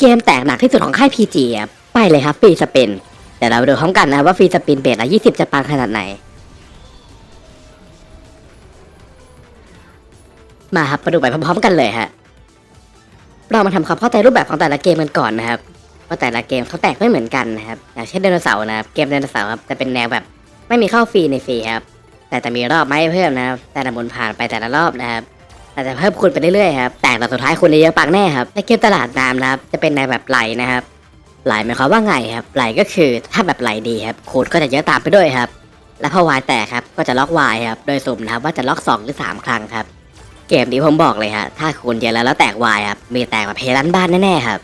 เกมแตกหนักที่สุดของค่าย PG ไปเลยครับฟรีสปินเดี๋ยวเราดูพร้อมกันนะครับว่าฟรีสปินเบสละ20 จะปังขนาดไหน มาครับมาดูไปพร้อมๆกันเลยฮะเรามาทำความเข้าใจรูปแบบของแต่ละเกมกันก่อนนะครับว่าแต่ละเกมเขาแตกไม่เหมือนกันนะครับอย่างเช่นไดโนเสาร์นะครับเกมไดโนเสาร์ครับจะเป็นแนวแบบ ไม่มีเข้าฟรีในฟรีครับแต่จะมีรอบไมาให้เพิ่มนะครับแต่ละหมุนผ่านไปแต่ละรอบนะครับ แต่จะเพิ่มคูณไปเรื่อยๆครับแต่ตอนสุดท้ายคูณเยอะๆปังแน่ครับในเกมตลาดน้ำนะครับ จะเป็นในแบบไหลนะครับ ไหลหมายความว่าไงครับ ไหลก็คือถ้าแบบไหลดีครับคูณก็จะเยอะตามไปด้วยครับ และพอวายแตกครับก็จะล็อกวายครับโดยสุ่มนะครับว่าจะล็อกสองหรือสามครั้งครับ เกมนี้ผมบอกเลยฮะถ้าคูณเยอะแล้วแล้วแตกวายครับมีแตกแบบเพลันบ้านแน่ๆครับ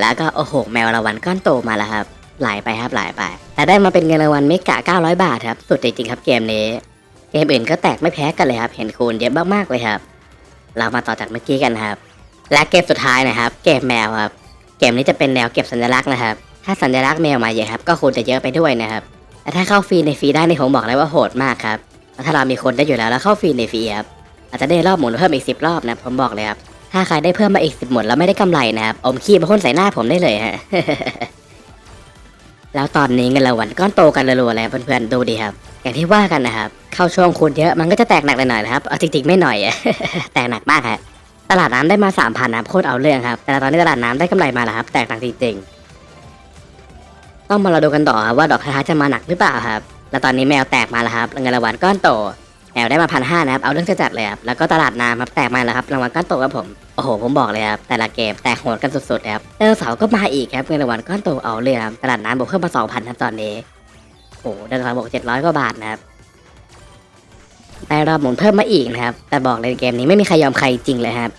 แล้วก็โอ้โหแมวรางวัลก้อนโตมาแล้วครับไหลไปครับไหลไป แต่ได้มาเป็นเงินรางวัลเมกะ900 บาทครับสุดจริงๆครับเกมนี้ เกมอื่นก็แตกไม่แพ้กันเลยครับ เห็นคูณเยอะมากๆเลยครับ เรามาต่อจากเมื่อกี้กันครับ และเกมสุดท้ายนะครับ เกมแมวครับ เกมนี้จะเป็นแนวเก็บสัญลักษณ์นะครับ ถ้าสัญลักษณ์แมวมาเยอะครับ ก็คูณจะเยอะไปด้วยนะครับแต่ถ้าเข้าฟรีในฟรีได้นี่ผมบอกเลยว่าโหดมากครับแล้วถ้าเรามีคนได้อยู่แล้วแล้วเข้าฟรีในฟรีครับอาจจะได้รอบหมุนเพิ่มอีกสิบรอบนะผมบอกเลยครับถ้าใครได้เพิ่มมาอีกสิบหมุนแล้วไม่ได้กำไรนะครับอมขี้มาพ่นใส่หน้าผมได้เลยฮะ แล้วตอนนี้เงินรางวัลก้อนโตกันรัวๆเลยเพื่อนๆดูดีครับ อย่างที่ว่ากันนะครับ เข้าช่วงคูณเยอะมันก็จะแตกหนักหน่อยนะครับเอาจริงๆไม่หน่อย แตกหนักมากฮะตลาดน้ำได้มาสามพันนะโคตรเอาเรื่องครับแต่ตอนนี้ตลาดน้ำได้กำไรมาแล้วครับ แตกหนักจริงๆต้องมาเราดูกันต่อครับว่าดอกท้ายจะมาหนักหรือเปล่าครับ แล้วตอนนี้แมวแตกมาแล้วครับเงินรางวัลก้อนโต แมวได้มาพันห้านะครับ เอาเรื่องจะจัดเลยครับ แล้วก็ตลาดน้ำครับ แตกมาแล้วครับรางวัลก้อนโตครับผม โอ้โห ผมบอกเลยครับ แต่ละเกมแตกโหดกันสุดๆครับเออเสาร์ก็มาอีกครับเงินรางวัลก้อนโตเอาเลยครับ ตลาดน้ำบวกเพิ่มมาสองพันครับตอนนี้ โอ้โหเดินทางบวกเจ็ดร้อยกว่าบาทนะครับได้รอบหมุนเพิ่มมาอีกนะครับ แต่บอกเลยเกมนี้ไม่มีใครยอมใครจริงเลยครับ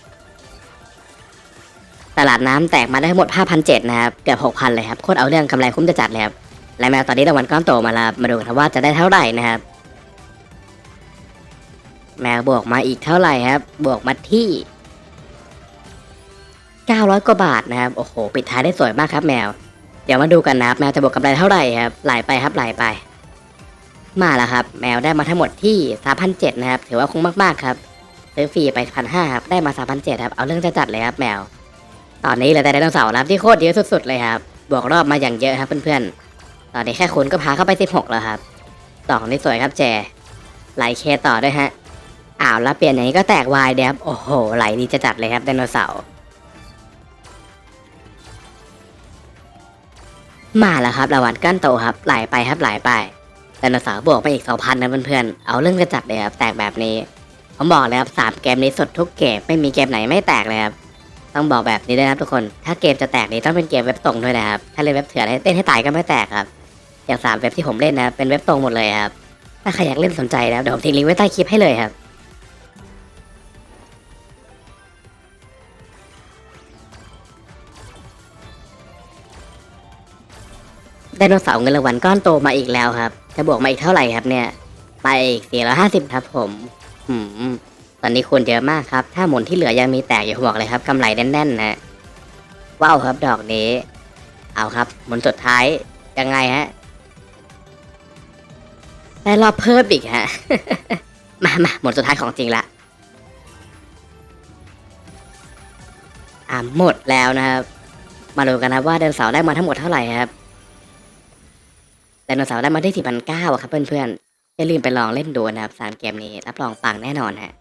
ตลาดน้ำแตกมาได้ทั้งหมด5,007นะครับ เกือบ6,000 เลยครับ โคตรเอาเรื่องกำไรคุ้มจะจัดเลยครับ และแมวตอนนี้รางวัลก้อนโตมาแล้ว มาดูกันว่าจะได้เท่าไหร่นะครับ แมวบวกมาอีกเท่าไหร่ครับ บวกมาที่ 900 กว่าบาทนะครับ โอ้โห ปิดท้ายได้สวยมากครับแมว เดี๋ยวมาดูกันนะครับ แมวจะบวกกำไรเท่าไหร่ครับ ไหลไปครับ ไหลไป มาแล้วครับ แมวได้มาทั้งหมดที่3,007นะครับ ถือว่าคุ้มมากๆครับ ซื้อฟรีไป1,500ครับ ได้มา3,007ครับ เอาเรื่องจะจัดเลยครับแมว ตอนนี้เหลือแต่ไดโนเสาร์นะครับที่โคตรเยอะสุด ๆ เลยครับ บวกรอบมาอย่างเยอะครับเพื่อนๆ ตอนนี้แค่คุณก็พาเข้าไป 16 แล้วครับดอกนี้สวยครับแจไหลเคต่อด้วยฮะ อ้าวแล้วเปลี่ยนอย่างนี้ก็แตกวายเดียบโอ้โหไหลดีจะจัดเลยครับไดโนเสาร์มาแล้วครับรางวัลก้านโตครับไหลไปครับไหลไปไดโนเสาร์บวกไปอีกสองพันนะเพื่อนๆเอาเรื่องจะจัดเลยครับแตกแบบนี้ผมบอกเลยครับสามเกมนี้สดทุกเกมไม่มีเกมไหนไม่แตกเลยครับต้องบอกแบบนี้ด้วยนะครับทุกคน ถ้าเกมจะแตกนี้ต้องเป็นเกมเว็บตรงด้วยนะครับถ้าเล่นเว็บเถื่อนเต้นให้ตายก็ไม่แตกครับอย่างสามเว็บที่ผมเล่นนะเป็นเว็บตรงหมดเลยครับถ้าใครอยากเล่นสนใจนะเดี๋ยวผมทิ้งลิงก์ไว้ใต้คลิปให้เลยครับ ไดโนเสาร์เงินรางวัลก้อนโตมาอีกแล้วครับ จะบวกมาอีกเท่าไหร่ครับเนี่ย ไปอีก450ครับผมหืมตอนนี้คูณเยอะมากครับ ถ้าหมุนที่เหลือยังมีแตกอยู่ผมบอกเลยครับกำไรแน่นๆนะว้าวครับดอกนี้ เอาครับ หมุนสุดท้ายยังไงฮะได้รอบเพิ่มอีกฮะ มามาหมดสุดท้ายของจริงละ อ่าหมดแล้วนะครับ มาดูกันนะว่าไดโนเสาได้มาทั้งหมดเท่าไหร่ครับ ไดโนเสาร์ได้มาที่สี่พันเก้าครับเพื่อนๆอย่าลืมไปลองเล่นดูนะครับสามเกมนี้รับรองปังแน่นอนฮะ